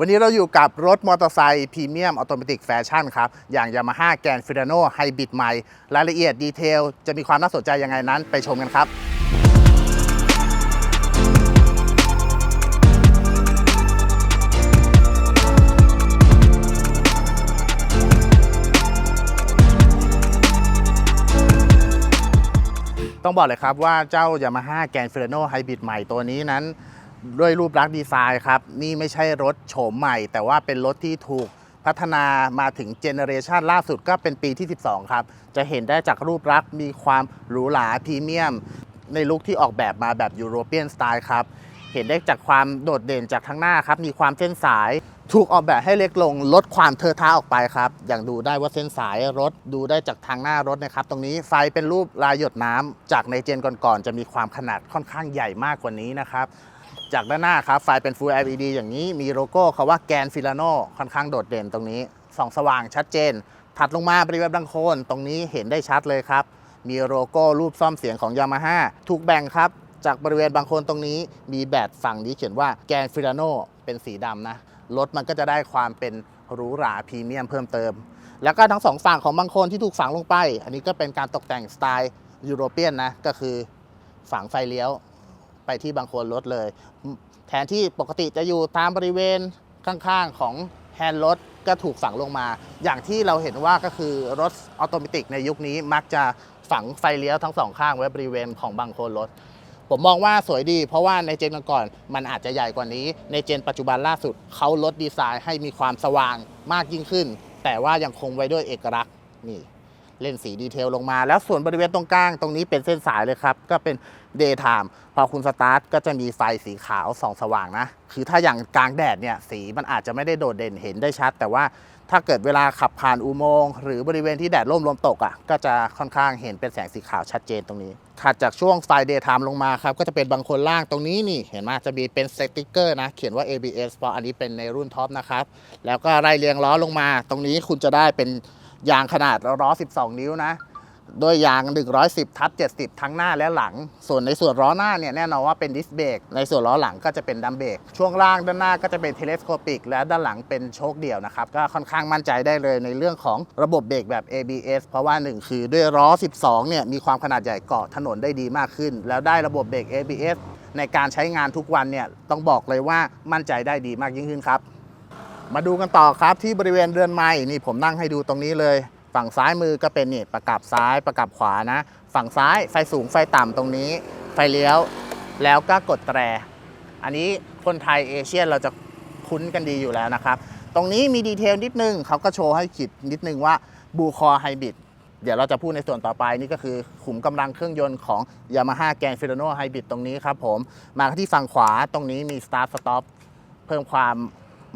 วันนี้เราอยู่กับรถมอเตอร์ไซค์พรีเมียมออโตเมติกแฟชั่นครับ อย่าง Yamaha g r a n d Filano Hybrid ใหม่รายละเอียดดีเทล จะมีความน่าสนใจยังไงนั้นไปชมกันครับต้องบอกเลยครับว่าเจ้า Yamaha g r a n d Filano Hybrid ใหม่ตัวนี้นั้น ด้วยรูปลักษณ์ดีไซน์ครับ นี่ไม่ใช่รถโฉมใหม่ แต่ว่าเป็นรถที่ถูกพัฒนามาถึงเจเนอเรชันล่าสุดก็เป็นปีที่ 12 ครับ จะเห็นได้จากรูปลักษณ์มีความหรูหราพรีเมียม ในลุคที่ออกแบบมาแบบยูโรเปียนสไตล์ครับ เห็นได้จากความโดดเด่นจากทั้งหน้าครับ มีความเส้นสาย ถูกออกแบบให้เล็กลง ลดความเทอะทะออกไปครับ อย่างดูได้ว่าเส้นสายรถดูได้จากทางหน้ารถนะครับ ตรงนี้ไฟเป็นรูปลายหยดน้ำจากในเจนก่อนๆจะมีความขนาดค่อนข้างใหญ่มากกว่านี้นะครับ จากด้านหน้าครับ ไฟเป็น Full LED อย่างนี้มีโลโก้คาว่าแกนฟิลาโนค่อนข้างโดดเด่นตรงนี้ส่องสว่างชัดเจน ถัดลงมาบริเวณบังโคนตรงนี้เห็นได้ชัดเลยครับ มีโลโก้รูปซ่อมเสียงของ Yamaha ถูกแบ่งครับ จากบริเวณบางโคนตรงนี้ มีแบตฝั่งนี้เขียนว่าแกนฟิลาโนเป็นสีดำนะรถมันก็จะได้ความเป็นหรูหราพรีเมียมเพิ่มเติม แล้วก็ทั้งสองฝั่งของบางโคนที่ถูกฝังลงไป อันนี้ก็เป็นการตกแต่งสไตล์ยุโรเปียนนะก็คือฝังไฟเลี้ยว ไปที่บางโคนรถเลย แทนที่ปกติจะอยู่ตามบริเวณข้างๆของแฮนด์รถก็ถูกฝังลงมา อย่างที่เราเห็นว่าก็คือรถออโตเมติกในยุคนี้มักจะฝังไฟเลี้ยวทั้งสองข้างไว้บริเวณของบางโคนรถ ผมมองว่าสวยดี เพราะว่าในเจนก่อนมันอาจจะใหญ่กว่านี้ ในเจนปัจจุบันล่าสุดเขาลดดีไซน์ให้มีความสว่างมากยิ่งขึ้น แต่ว่ายังคงไว้ด้วยเอกลักษณ์นี่ เล่นสีดีเทลลงมา แล้วส่วนบริเวณตรงกลางตรงนี้เป็นเส้นสายเลยครับ ก็เป็น daytime พอคุณสตาร์ทก็จะมีไฟสีขาวส่องสว่างนะ คือถ้าอย่างกลางแดดเนี่ยสีมันอาจจะไม่ได้โดดเด่นเห็นได้ชัด แต่ว่าถ้าเกิดเวลาขับผ่านอุโมงค์หรือบริเวณที่แดดร่มลมตกอะก็จะค่อนข้างเห็นเป็นแสงสีขาวชัดเจนตรงนี้ถัดจากช่วงไฟ daytime ลงมาครับ ก็จะเป็นบางคนล่างตรงนี้นี่เห็นไหมจะมีเป็นสติ๊กเกอร์นะ เขียนว่า ABS เพราะอันนี้เป็นในรุ่นท็อปนะครับ แล้วก็ไล่เรียงล้อลงมา ตรงนี้คุณจะได้เป็น ยางขนาดล้อ 12 นิ้วนะโดยยาง 110 ทับ 70 ทั้งหน้าและหลัง ส่วนในส่วนล้อหน้าเนี่ยแน่นอนว่าเป็นดิสเบรก ในส่วนล้อหลังก็จะเป็นดัมเบรก ช่วงล่างด้านหน้าก็จะเป็นเทเลสโคปิก และด้านหลังเป็นโชคเดี่ยวนะครับ ก็ค่อนข้างมั่นใจได้เลยในเรื่องของระบบเบรกแบบ ABS เพราะว่า 1 คือด้วยล้อ 12 เนี่ยมีความขนาดใหญ่เกาะถนนได้ดีมากขึ้น แล้วได้ระบบเบรก ABS ในการใช้งานทุกวันเนี่ยต้องบอกเลยว่ามั่นใจได้ดีมากยิ่งขึ้นครับ มาดูกันต่อครับที่บริเวณเรือนไม้นี่ผมนั่งให้ดูตรงนี้เลย ฝั่งซ้ายมือก็เป็นนี่ประกับซ้ายประกับขวานะ ฝั่งซ้ายไฟสูงไฟต่ำตรงนี้ ไฟเลี้ยวแล้วก็กดแตร อันนี้คนไทยเอเชียเราจะคุ้นกันดีอยู่แล้วนะครับ ตรงนี้มีดีเทลนิดนึงเขาก็โชว์ให้ขีดนิดนึงว่าบูคอไฮบริดเดี๋ยวเราจะพูดในส่วนต่อไปนี่ก็คือขุมกำลังเครื่องยนต์ของ Yamaha g r a n d Filano Hybrid ตรงนี้ครับผม มาที่ฝั่งขวาตรงนี้มี Start Stop เพิ่มความ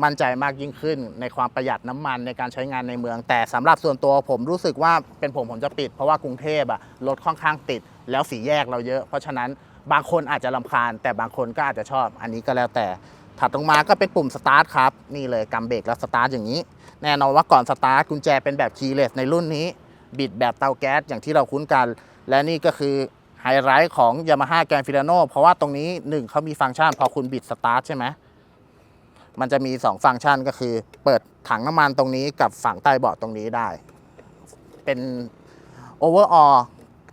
มั่นใจมากยิ่งขึ้น ในความประหยัดน้ำมันในการใช้งานในเมือง แต่สำหรับส่วนตัวผมรู้สึกว่าเป็นผมผมจะปิด เพราะว่ากรุงเทพอะรถค่อนข้างติด แล้วสีแยกเราเยอะ เพราะฉะนั้นบางคนอาจจะลำคาญ แต่บางคนก็อาจจะชอบ อันนี้ก็แล้วแต่ถัดลงมาก็เป็นปุ่มสตาร์ทครับนี่เลยกำเบรกแล้วสตาร์ทอย่างนี้ แน่นอนว่าก่อนสตาร์ทกุญแจเป็นแบบคีย์เลสในรุ่นนี้ บิดแบบเตาแก๊สอย่างที่เราคุ้นกัน และนี่ก็คือไฮไลท์ของ Yamaha g r a n d Filano เพราะว่าตรงนี้หนึ่งเขามีฟังก์ชันพอคุณบิดสตาร์ทใช่ไหม มันจะมี 2 ฟังก์ชันก็คือ เปิดถังน้ำมันตรงนี้กับฝั่งใต้เบาะตรงนี้ได้ เป็นโอเวอร์ออ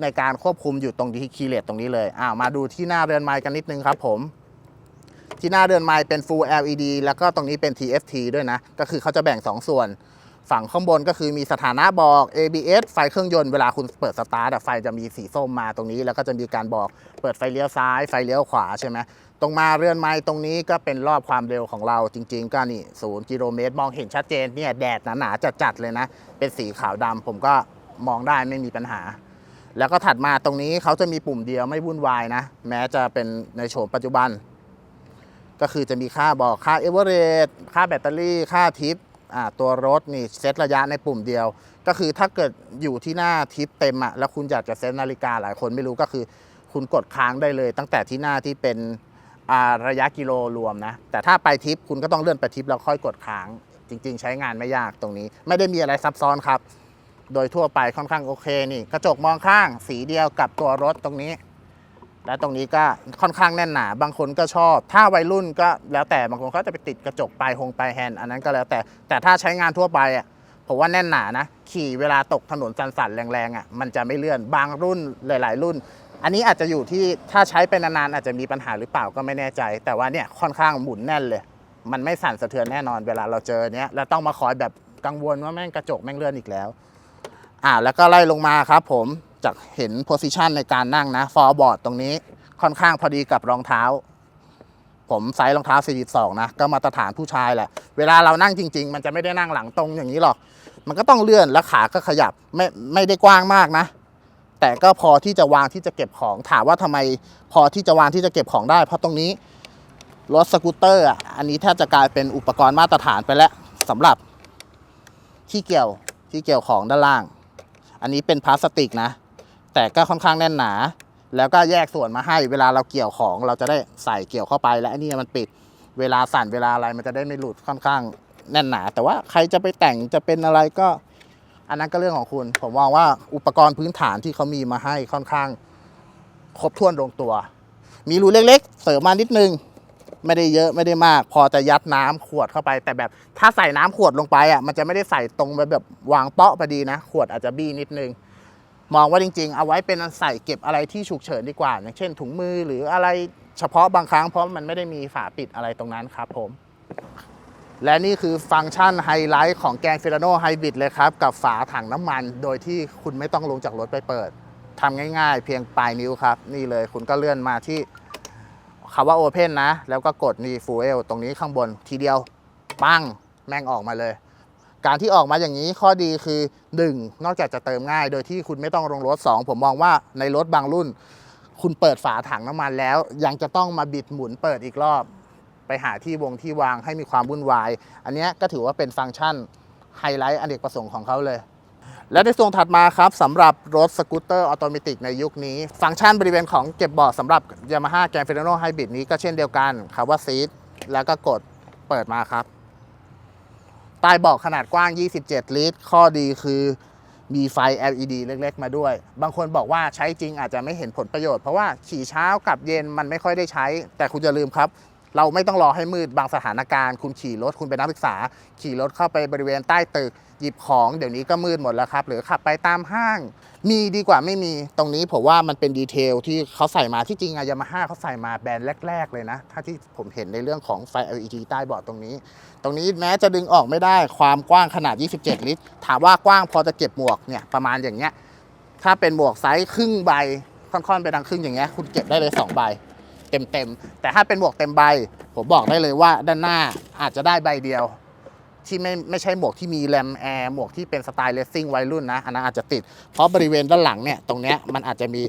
ในการควบคุมอยู่ตรงที่คีเลสตรงนี้เลยอ้าวมาดูที่หน้าเรือนไม้กันนิดนึงครับผมที่หน้าเรือนไม้เป็น Full LED แล้วก็ตรงนี้เป็น TFT ด้วยนะ ก็คือเขาจะแบ่ง 2 ส่วน ฝั่งข้างบนก็คือมีสถานะบอก ABS ไฟเครื่องยนต์เวลาคุณเปิดสตาร์ทไฟจะมีสีส้มมาตรงนี้ แล้วก็จะมีการบอกเปิดไฟเลี้ยวซ้าย ไฟเลี้ยวขวาใช่ไหม ตรงมาเรือนไม้ตรงนี้ก็เป็นรอบความเร็วของเราจริง ๆ ก็นี่ศูนย์กิโลเมตรมองเห็นชัดเจนเนี่ยแดดหนาๆจัดๆเลยนะ เป็นสีขาวดำผมก็มองได้ไม่มีปัญหา แล้วก็ถัดมาตรงนี้เขาจะมีปุ่มเดียวไม่วุ่นวายนะ แม้จะเป็นในโฉมปัจจุบัน ก็คือจะมีค่าบอกค่าเอเวอเรสต์ค่าแบตเตอรี่ ค่าทิปตัวรถนี่เซตระยะในปุ่มเดียว ก็คือถ้าเกิดอยู่ที่หน้าทิปเต็มอะแล้วคุณอยากจะเซตนาฬิกาหลายคนไม่รู้ก็คือ คุณกดค้างได้เลย ตั้งแต่ที่หน้าที่เป็น ระยะกิโลรวมนะ แต่ถ้าไปทิปคุณก็ต้องเลื่อนไปทิปแล้วค่อยกดค้าง จริง ๆ ใช้งานไม่ยากตรงนี้ ไม่ได้มีอะไรซับซ้อนครับ โดยทั่วไปค่อนข้างโอเคนี่ กระจกมองข้างสีเดียวกับตัวรถตรงนี้ และตรงนี้ก็ค่อนข้างแน่นหนา บางคนก็ชอบ ถ้าวัยรุ่นก็แล้วแต่บางคนเขาจะไปติดกระจกปลายหงปลายแฮนด์อันนั้นก็แล้วแต่ แต่ถ้าใช้งานทั่วไปอะผมว่าแน่นหนานะ ขี่เวลาตกถนนสันๆแรงๆอะมันจะไม่เลื่อนบางรุ่นหลาย ๆ รุ่น อันนี้อาจจะอยู่ที่ถ้าใช้ไปนานๆอาจจะมีปัญหาหรือเปล่าก็ไม่แน่ใจ แต่ว่าเนี่ยค่อนข้างหมุนแน่นเลย มันไม่สั่นสะเทือนแน่นอนเวลาเราเจอเนี้ยแล้วต้องมาคอยแบบกังวลว่าแม่งกระจกแม่งเลื่อนอีกแล้ว อ่าแล้วก็ไล่ลงมาครับผมจากเห็นโพซิชันในการนั่งนะฟอร์บอร์ดตรงนี้ค่อนข้างพอดีกับรองเท้า ผมไซส์รองเท้า 42 นะ ก็มาตรฐานผู้ชายแหละ เวลาเรานั่งจริง ๆ มันจะไม่ได้นั่งหลังตรงอย่างนี้หรอก มันก็ต้องเลื่อนแล้วขาก็ขยับไม่ไม่ได้กว้างมากนะ แต่ก็พอที่จะวางที่จะเก็บของ ถามว่าทำไมพอที่จะวางที่จะเก็บของได้ เพราะตรงนี้รถสกูตเตอร์อะอันนี้แทบจะกลายเป็นอุปกรณ์มาตรฐานไปแล้วสำหรับที่เกี่ยวที่เกี่ยวของด้านล่าง อันนี้เป็นพลาสติกนะ แต่ก็ค่อนข้างแน่นหนา แล้วก็แยกส่วนมาให้ เวลาเราเกี่ยวของเราจะได้ใส่เกี่ยวเข้าไป และอันนี้มันปิดเวลาสั่นเวลาอะไรมันจะได้ไม่หลุดค่อนข้างแน่นหนา แต่ว่าใครจะไปแต่งจะเป็นอะไรก็ อันนั้นก็เรื่องของคุณ ผมมองว่าอุปกรณ์พื้นฐานที่เขามีมาให้ค่อนข้าง ครบถ้วนลงตัว มีรูเล็กๆ เสริมมานิดนึง ไม่ได้เยอะไม่ได้มาก พอจะยัดน้ำขวดเข้าไป แต่แบบ ถ้าใส่น้ำขวดลงไปอะมันจะไม่ได้ใส่ตรงไปแบบวางเปาะพอดีนะ ขวดอาจจะบี้นิดนึง มองว่าจริง ๆ เอาไว้เป็นอันใส่เก็บอะไรที่ฉุกเฉินดีกว่า อย่างเช่นถุงมือหรืออะไรเฉพาะบางครั้งเพราะมันไม่ได้มีฝาปิดอะไรตรงนั้นครับผม และนี่คือฟังก์ชันไฮไลท์ของแกนฟิลาโนไฮบริดเลยครับ กับฝาถังน้ำมัน โดยที่คุณไม่ต้องลงจากรถไปเปิดทำง่ายๆ เพียงปลายนิ้วครับ นี่เลยคุณก็เลื่อนมาที่คำว่า Open นะ แล้วก็กดนี่ Fuel ตรงนี้ข้างบนทีเดียว ปั้งแม่งออกมาเลย การที่ออกมาอย่างนี้ข้อดีคือ 1. นอกจากจะเติมง่าย โดยที่คุณไม่ต้องลงรถ 2 ผมมองว่าในรถบางรุ่น คุณเปิดฝาถังน้ำมันแล้ว ยังจะต้องมาบิดหมุนเปิดอีกรอบ ไปหาที่วงที่วางให้มีความวุ่นวาย อันนี้ก็ถือว่าเป็นฟังก์ชันไฮไลท์อเนกประสงค์ของเขาเลย และในส่วนถัดมาครับสำหรับรถสกูตเตอร์ออโตเมติกในยุคนี้ ฟังก์ชันบริเวณของเก็บเบาะสำหรับ Yamaha g r a n f i r a n o Hybrid นี้ก็เช่นเดียวกันคำว่าซีทแล้วก็กดเปิดมาครับใต้เบาะขนาดกว้าง 27 ลิตร ข้อดีคือมีไฟ LED เล็กๆ มาด้วย บางคนบอกว่าใช้จริงอาจจะไม่เห็นผลประโยชน์ เพราะว่าขี่เช้ากับเย็นมันไม่ค่อยได้ใช้ แต่คุณจะลืมครับ เราไม่ต้องรอให้มืดบางสถานการณ์ คุณขี่รถคุณเป็นนักศึกษา ขี่รถเข้าไปบริเวณใต้ตึก หยิบของเดี๋ยวนี้ก็มืดหมดแล้วครับ หรือขับไปตามห้าง มีดีกว่าไม่มีตรงนี้ผมว่ามันเป็นดีเทลที่เขาใส่มาที่จริงอะยามาฮ่าเขาใส่มาแบรนด์แรก ๆ เลยนะ ถ้าที่ผมเห็นในเรื่องของไฟ LED ใต้เบาะตรงนี้ ตรงนี้แม้จะดึงออกไม่ได้ความกว้างขนาด 27 ลิตร ถามว่ากว้างพอจะเก็บหมวกเนี่ยประมาณอย่างเงี้ยถ้าเป็นหมวกไซส์ครึ่งใบค่อนๆไปทางครึ่งอย่างเงี้ยคุณเก็บได้เลย2ใบ เต็มๆ แต่ถ้าเป็นหมวกเต็มใบ ผมบอกได้เลยว่าด้านหน้าอาจจะได้ใบเดียว ที่ไม่ไม่ใช่หมวกที่มีแรมแอร์หมวกที่เป็นสไตล์เลสซิ่งวัยรุ่นนะอันนั้นอาจจะติด เพราะบริเวณด้านหลังเนี่ยตรงเนี้ยมันอาจจะมี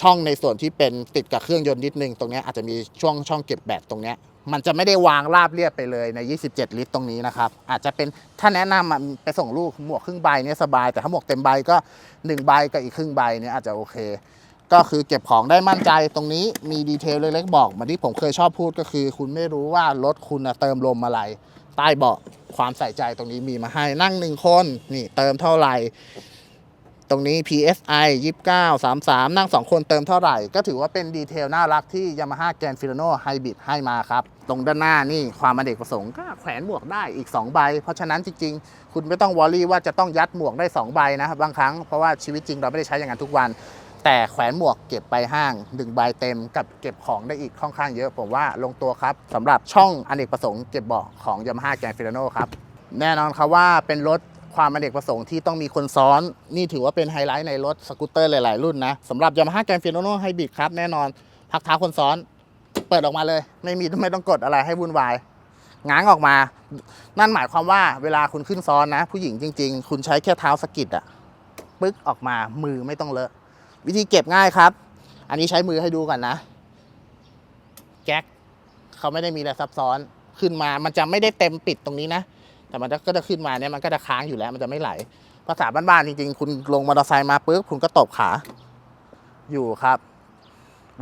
ช่องในส่วนที่เป็นติดกับเครื่องยนต์นิดนึง ตรงเนี้ยอาจจะมีช่วงช่องเก็บแบตตรงเนี้ยมันจะไม่ได้วางราบเรียบไปเลยใน 27 ลิตรตรงนี้นะครับ อาจจะเป็นถ้าแนะนำอะไปส่งลูกหมวกครึ่งใบเนี่ยสบาย แต่ถ้าหมวกเต็มใบก็1ใบกับอีกครึ่งใบเนี่ยอาจจะโอเค ก็คือเก็บของได้มั่นใจตรงนี้มีดีเทลเล็กๆบอกเหมาที่ผมเคยชอบพูดก็คือ คุณไม่รู้ว่ารถคุณเติมลมอะไร ใต้เบาะความใส่ใจตรงนี้มีมาให้นั่งหนึ่งคนนี่เติมเท่าไหร่ ตรงนี้ PSI 29 33 นั่ง 2 คนเติมเท่าไหร่ ก็ถือว่าเป็นดีเทลน่ารักที่ Yamaha g r a n f i r a n o Hybrid ให้มาครับ ตรงด้านหน้านี่ความอเนกประสงค์ก็แขวนหมวกได้อีก 2 ใบ เพราะฉะนั้นจริง ๆ คุณไม่ต้องวอรี่ว่าจะต้องยัดหมวกได้ 2 ใบนะครับบางครั้งเพราะว่าชีวิตจริงเราไม่ได้ใช้อย่างนั้นทุกวัน แต่แขวนหมวกเก็บไปห้างหนึ่งใบเต็มกับเก็บของได้อีกค่อนข้างเยอะ ผมว่าลงตัวครับสำหรับช่องอเนกประสงค์เก็บเบาะของ Yamaha g r a n f i r a n o ครับ แน่นอนครับว่าเป็นรถความอเนกประสงค์ที่ต้องมีคนซ้อน นี่ถือว่าเป็นไฮไลท์ในรถสกูตเตอร์หลาย ๆ รุ่นนะสำหรับ Yamaha g r a n f i r a n o Hybrid ครับแน่นอนพักเท้าคนซ้อน เปิดออกมาเลย ไม่มีไม่ต้องกดอะไรให้วุ่นวายง้างออกมา นั่นหมายความว่าเวลาคุณขึ้นซ้อนนะ ผู้หญิงจริง ๆ คุณใช้แค่เท้าสกิดอะปึ๊กออกมามือไม่ต้องเลอะ วิธีเก็บง่ายครับ อันนี้ใช้มือให้ดูก่อนนะ แก๊กเขาไม่ได้มีอะไรซับซ้อนขึ้นมา มันจะไม่ได้เต็มปิดตรงนี้นะ แต่มันก็จะขึ้นมาเนี่ยมันก็จะค้างอยู่แล้ว มันจะไม่ไหล ภาษาบ้านๆจริงๆ คุณลงมอเตอร์ไซค์มาปุ๊บคุณก็ตบขาอยู่ครับ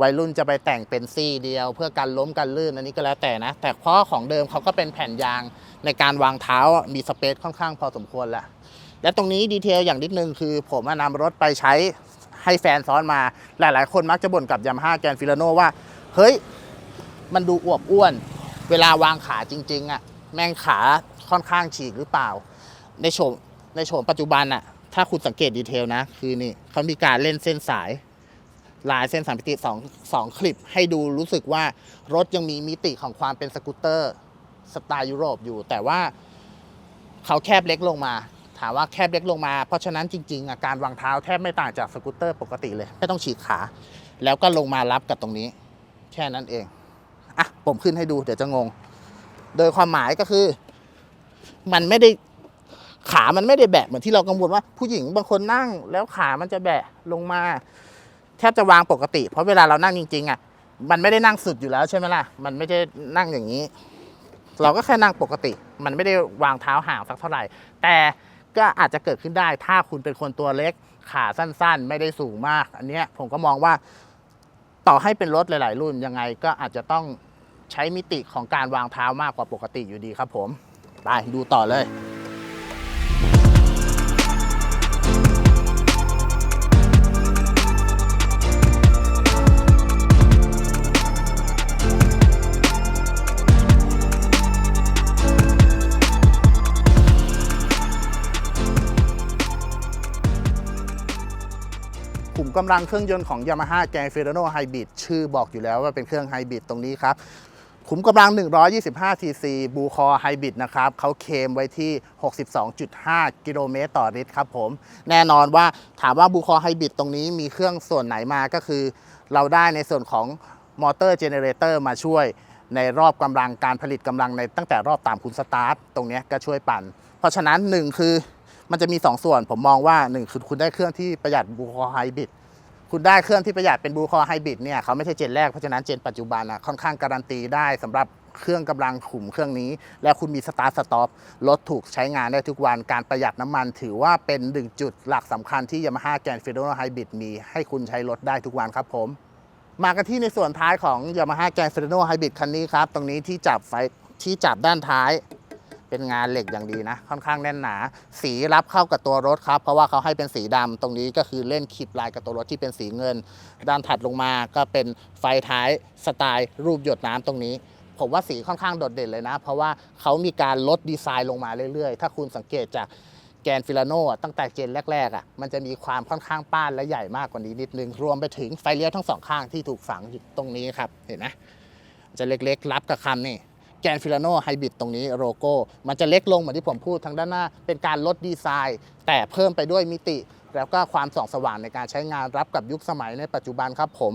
วัยรุ่นจะไปแต่งเป็นซี่เดียว เพื่อการล้มกันลื่นอันนี้ก็แล้วแต่นะ แต่เพราะของเดิมเขาก็เป็นแผ่นยางในการวางเท้ามีสเปซค่อนข้างพอสมควรแหละและตรงนี้ดีเทลอย่างนิดนึงคือ ผมอะนำรถไปใช้ ให้แฟนซ้อนมาหลาย ๆ คนมักจะบ่นกับยามาฮ่าแกนฟิลโนว่า เฮ้ย มันดูอวบอ้วน เวลาวางขาจริง ๆอะ่ะแม่งขาค่อนข้างฉีกหรือเปล่า ในโฉมในโฉมปัจจุบันอะ่ะถ้าคุณสังเกตดีเทลนะ คือนี่เขามีการเล่นเส้นสายลายเส้นสามมิติสองสองคลิปให้ดูรู้สึกว่ารถยังมีมิติของความเป็นสกูตเตอร์สไตล์ยุโรปอยู่ แต่ว่าเขาแคบเล็กลงมา ถามว่าแคบเล็กลงมา เพราะฉะนั้นจริงๆอะการวางเท้าแทบไม่ต่างจากสกูตเตอร์ปกติเลย ไม่ต้องฉีกขา แล้วก็ลงมารับกับตรงนี้ แค่นั้นเอง อะ ผมขึ้นให้ดูเดี๋ยวจะงง โดยความหมายก็คือ มันไม่ได้ขา มันไม่ได้แบะเหมือนที่เรากังวลว่าผู้หญิงบางคนนั่งแล้วขามันจะแบะลงมา แทบจะวางปกติ เพราะเวลาเรานั่งจริงๆอะมันไม่ได้นั่งสุดอยู่แล้วใช่ไหมล่ะ มันไม่ได้นั่งอย่างนี้ เราก็แค่นั่งปกติ มันไม่ได้วางเท้าห่างสักเท่าไหร่ แต่ ก็อาจจะเกิดขึ้นได้ ถ้าคุณเป็นคนตัวเล็กขาสั้นๆ ไม่ได้สูงมาก อันเนี้ยผมก็มองว่าต่อให้เป็นรถหลาย ๆ รุ่นยังไงก็อาจจะต้องใช้มิติของการวางเท้ามากกว่าปกติอยู่ดีครับผม ไปดูต่อเลย กำลังเครื่องยนต์ของ Yamaha g r a n d Filano Hybrid ชื่อบอกอยู่แล้วว่าเป็นเครื่องไฮบริดตรงนี้ครับขุมกำลัง 125 cc บูคอไฮบริดนะครับเขาเคมไว้ที่ 62.5 กิโลเมตรต่อลิตรครับผม แน่นอนว่าถามว่าบูคอไฮบริดตรงนี้มีเครื่องส่วนไหนมาก็คือ เราได้ในส่วนของมอเตอร์เจเนเรเตอร์มาช่วยในรอบกำลังการผลิตกำลังในตั้งแต่รอบตามคุณสตาร์ทตรงนี้ก็ช่วยปั่น เพราะฉะนั้น 1 คือมันจะมี 2 ส่วนผมมองว่า 1 คือคุณได้เครื่องที่ประหยัดบูคอไฮบริด คุณได้เครื่องที่ประหยัดเป็นบูคอไฮบริดเนี่ยเขาไม่ใช่เจนแรกเพราะฉะนั้นเจนปัจจุบันนะค่อนข้างการันตีได้สำหรับเครื่องกำลังขุมเครื่องนี้ แล้วคุณมีสตาร์ทสต็อปรถถูกใช้งานได้ทุกวันการประหยัดน้ำมัน ถือว่าเป็นหนึ่งจุดหลักสำคัญที่ Yamaha g r a n d f i d o n o Hybrid มีให้คุณใช้รถได้ทุกวันครับผมมากันที่ในส่วนท้ายของ Yamaha g r a n d f i d o n o Hybrid คันนี้ครับ ตรงนี้ที่จับไฟที่จับด้านท้าย เป็นงานเหล็กอย่างดีนะ ค่อนข้างแน่นหนา สีรับเข้ากับตัวรถครับ เพราะว่าเขาให้เป็นสีดำตรงนี้ก็คือเล่นขีดลายกับตัวรถที่เป็นสีเงิน ด้านถัดลงมาก็เป็นไฟท้ายสไตล์ รูปหยดน้ำตรงนี้ผมว่าสีค่อนข้างโดดเด่นเลยนะ เพราะว่าเขามีการลดดีไซน์ลงมาเรื่อยๆ ถ้าคุณสังเกตจากแกนฟิลาโนตั้งแต่เจนแรกๆอะมันจะมีความค่อนข้างป้านและใหญ่มากกว่านี้นิดนึง รวมไปถึงไฟเลี้ยวทั้งสองข้างที่ถูกฝังอยู่ตรงนี้ครับ เห็นไหมจะเล็กๆ รับกับคำนี่ แกนฟิลาโนไฮบริดตรงนี้โลโก้ มันจะเล็กลงเหมือนที่ผมพูดทางด้านหน้า เป็นการลดดีไซน์ แต่เพิ่มไปด้วยมิติ แล้วก็ความส่องสว่างในการใช้งานรับกับยุคสมัยในปัจจุบันครับผม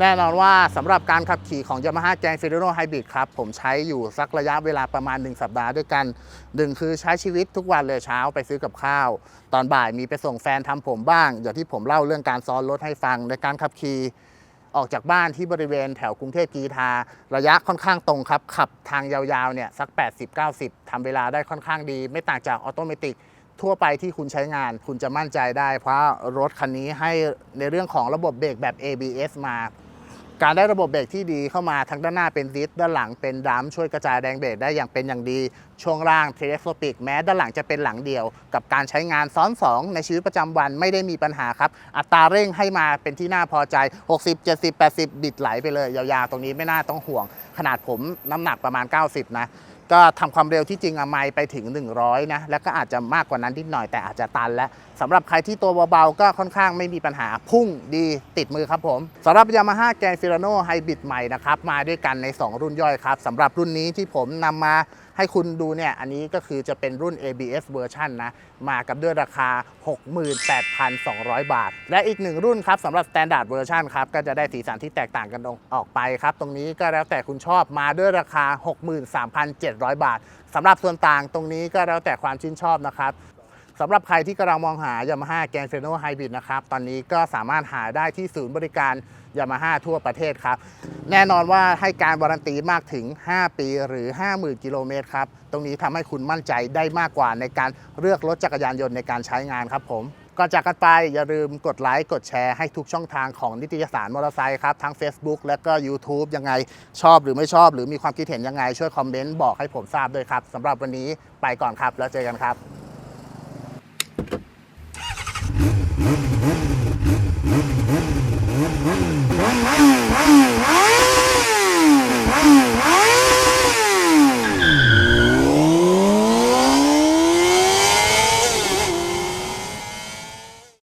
แน่นอนว่าสำหรับการขับขี่ของ Yamaha g r a n d f i l a n o Hybrid ครับ ผมใช้อยู่สักระยะเวลาประมาณ 1 สัปดาห์ด้วยกันหนึ่งคือใช้ชีวิตทุกวันเลยเช้าไปซื้อกับข้าว ตอนบ่ายมีไปส่งแฟนทำผมบ้าง อย่างที่ผมเล่าเรื่องการซ้อนรถให้ฟังในการขับขี่ ออกจากบ้านที่บริเวณแถวกรุงเทพกรีฑาระยะค่อนข้างตรงครับ ขับทางยาวๆเนี่ยสัก 80-90ทำเวลาได้ค่อนข้างดี ไม่ต่างจากออโตเมติกทั่วไปที่คุณใช้งานคุณจะมั่นใจได้ เพราะรถคันนี้ให้ในเรื่องของระบบเบรกแบบ ABS มา การได้ระบบเบรกที่ดีเข้ามาทั้งด้านหน้าเป็นดิสด้านหลังเป็นดัมช่วยกระจายแรงเบรกได้อย่างเป็นอย่างดี ช่วงล่างเทเลสโ o ปิกแม้ด้านหลังจะเป็นหลังเดียว กับการใช้งานซ้อน 2 ในชีวิตประจำวันไม่ได้มีปัญหาครับ อัตราเร่งให้มาเป็นที่น่าพอใจ 60 70 80 บิดไหลไปเลย ยาวๆ ตรงนี้ไม่น่าต้องห่วง ขนาดผมน้ำหนักประมาณ 90 นะ ก็ทำความเร็วที่จริงอะไม่ไปถึง 100 นะ แล้วก็อาจจะมากกว่านั้นนิดหน่อยแต่อาจจะตันแล้วสำหรับใครที่ตัวเบาๆ ก็ค่อนข้างไม่มีปัญหาพุ่งดีติดมือครับผมสำหรับ Yamaha g r a n d Filano Hybrid ใหม่นะครับ มาด้วยกันใน 2 รุ่นย่อยครับสำหรับรุ่นนี้ที่ผมนำมา ให้คุณดูเนี่ยอันนี้ก็คือจะเป็นรุ่น ABS เวอร์ชันนะมากับด้วยราคา 68,200 บาท และอีกหนึ่งรุ่นครับสำหรับ Standard Version ครับก็จะได้สีสันที่แตกต่างกันออกไปครับ ตรงนี้ก็แล้วแต่คุณชอบมาด้วยราคา 63,700 บาทสำหรับส่วนต่างตรงนี้ก็แล้วแต่ความชื่นชอบนะครับ สำหรับใครที่กำลังมองหา Yamaha g r a n d f i n o Hybrid นะครับ ตอนนี้ก็สามารถหาได้ที่ศูนย์บริการ Yamaha ทั่วประเทศครับ แน่นอนว่าให้การวารันตีมากถึง 5 ปีหรือ 50,000 กิโลเมตรครับ ตรงนี้ทำให้คุณมั่นใจได้มากกว่าในการเลือกรถจักรยานยนต์ในการใช้งานครับผมก่อนจากกันไปอย่าลืมกดไลค์กดแชร์ให้ทุกช่องทางของนิตยสารมอเตอร์ไซค์ครับ ทั้ง Facebook และก็ YouTube ยังไงชอบหรือไม่ชอบ หรือมีความคิดเห็นยังไง ช่วยคอมเมนต์บอกให้ผมทราบด้วยครับสำหรับวันนี้ไปก่อนครับ แล้วเจอกันครับ Thank you.